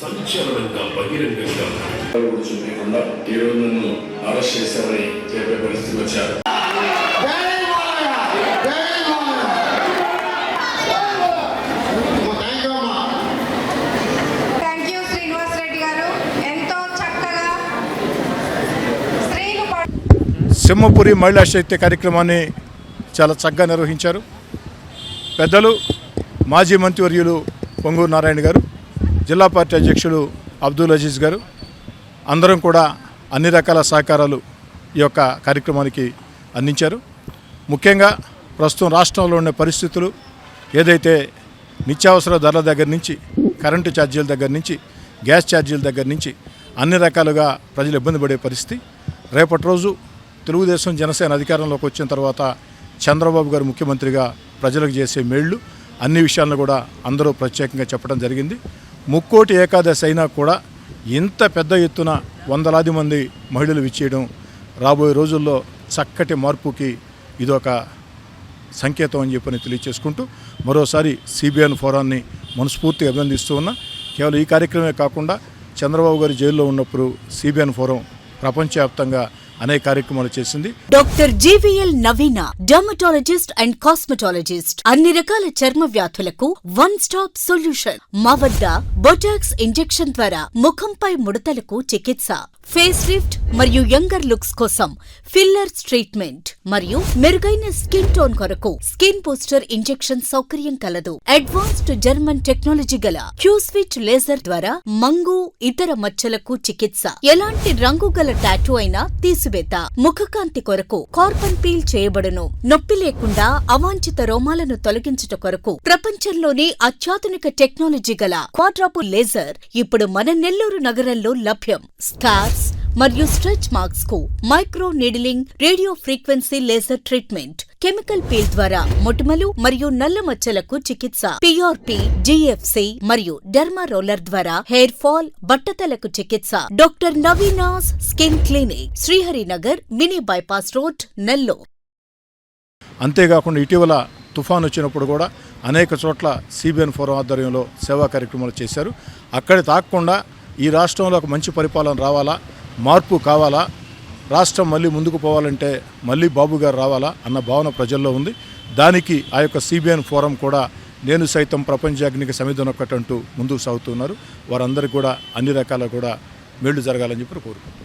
సంచలనంగా బహిరంగంగా. కూర్చుండకుండా ఈ రోజు నన్ను అరెస్ట్ చేశామని చెప్పే పరిస్థితికి వచ్చారు. సింహపురి మహిళా శక్తి కార్యక్రమాన్ని చాలా చక్కగా నిర్వహించారు. పెద్దలు మాజీ మంత్రివర్యులు పొంగూరు నారాయణ గారు జిల్లా పార్టీ అధ్యక్షులు అబ్దుల్ అజీజ్ గారు అందరం కూడా అన్ని రకాల సహకారాలు ఈ యొక్క కార్యక్రమానికి అందించారు. ముఖ్యంగా ప్రస్తుతం రాష్ట్రంలో ఉండే పరిస్థితులు ఏదైతే నిత్యావసర ధరల దగ్గర నుంచి కరెంటు ఛార్జీల దగ్గర నుంచి గ్యాస్ ఛార్జీల దగ్గర నుంచి అన్ని రకాలుగా ప్రజలు ఇబ్బంది పడే పరిస్థితి. రేపటి రోజు తెలుగుదేశం జనసేన అధికారంలోకి వచ్చిన తర్వాత చంద్రబాబు గారు ముఖ్యమంత్రిగా ప్రజలకు చేసే మేళ్ళు అన్ని విషయాలను కూడా అందరూ ప్రత్యేకంగా చెప్పడం జరిగింది. ముక్కోటి ఏకాదశి అయినా కూడా ఇంత పెద్ద ఎత్తున వందలాది మంది మహిళలు విచ్చేయడం రాబోయే రోజుల్లో చక్కటి మార్పుకి ఇదొక సంకేతం అని చెప్పని తెలియచేసుకుంటూ మరోసారి సిబిఎన్ ఫోరాన్ని మనస్ఫూర్తిగా అభినందిస్తూ ఉన్నా. కేవలం ఈ కార్యక్రమే కాకుండా చంద్రబాబు గారి జైల్లో ఉన్నప్పుడు సిబిఎన్ ఫోరం ప్రపంచవ్యాప్తంగా అనేక కార్యక్రమాలు చేసింది. Doctor GVL Naveena dermatologist and cosmetologist. అన్ని రకాల చర్మ వ్యాధులకు వన్ స్టాప్ సొల్యూషన్. మా వద్ద బొటాక్స్ ఇంజెక్షన్ ద్వారా ముఖంపై ముడతలకు చికిత్స ఫేస్ లిఫ్ట్ మరియు యంగర్ లుక్స్ కోసం ఫిల్లర్స్ ట్రీట్మెంట్ మరియు మెరుగైన స్కిన్ టోన్ కొరకు స్కిన్ బూస్టర్ ఇంజెక్షన్ సౌకర్యం కలదు. అడ్వాన్స్డ్ జర్మన్ టెక్నాలజీ గల క్యూస్విచ్ లేజర్ ద్వారా మంగు ఇతర మచ్చలకు చికిత్స. ఎలాంటి రంగు గల టాటూ అయినా తీసివేత ముఖకాంతి కొరకు కార్బన్ పీల్ చేయబడును. నొప్పి లేకుండా అవాంఛిత రోమాలను తొలగించుట కొరకు ప్రపంచంలోనే అత్యాధునిక టెక్నాలజీ గల క్వాడ్రాపు లేజర్ ఇప్పుడు మన నెల్లూరు నగరంలో లభ్యం. స్కార్స్ మరియు stretch మార్క్స్కు micro needling radio frequency laser treatment chemical peel ద్వారా మొటిమలు మరియు నల్ల మచ్చలకు చికిత్స పిఆర్పి జిఎఫ్సి మరియు డెర్మా రోలర్ ద్వారా హెయిర్ ఫాల్ బట్టతలకు చికిత్స. Doctor Naveena's skin clinic Sriharinagar mini bypass road Nellore. అంతేకాకుండా ఇటీవల తుఫాన్ వచ్చినప్పుడు కూడా అనేక చోట్ల సిబిఎన్ ఫోరం ఆధ్వర్యంలో సేవా కార్యక్రమాలు చేశారు. అక్కడ తాకుండా ఈ రాష్ట్రంలో ఒక మంచి పరిపాలన రావాలా? మార్పు కావాలా? రాష్ట్రం మళ్ళీ ముందుకు పోవాలంటే మళ్ళీ బాబు గారు రావాలా అన్న భావన ప్రజల్లో ఉంది. దానికి ఆ యొక్క సిబిఎన్ ఫోరం కూడా నేను సైతం ప్రపంచాగ్నికి సమిధనొక్కటంటూ ముందుకు సాగుతున్నారు. వారందరికీ కూడా అన్ని రకాల కూడా మేళ్ళు జరగాలని చెప్పి కోరుకుంటున్నాను.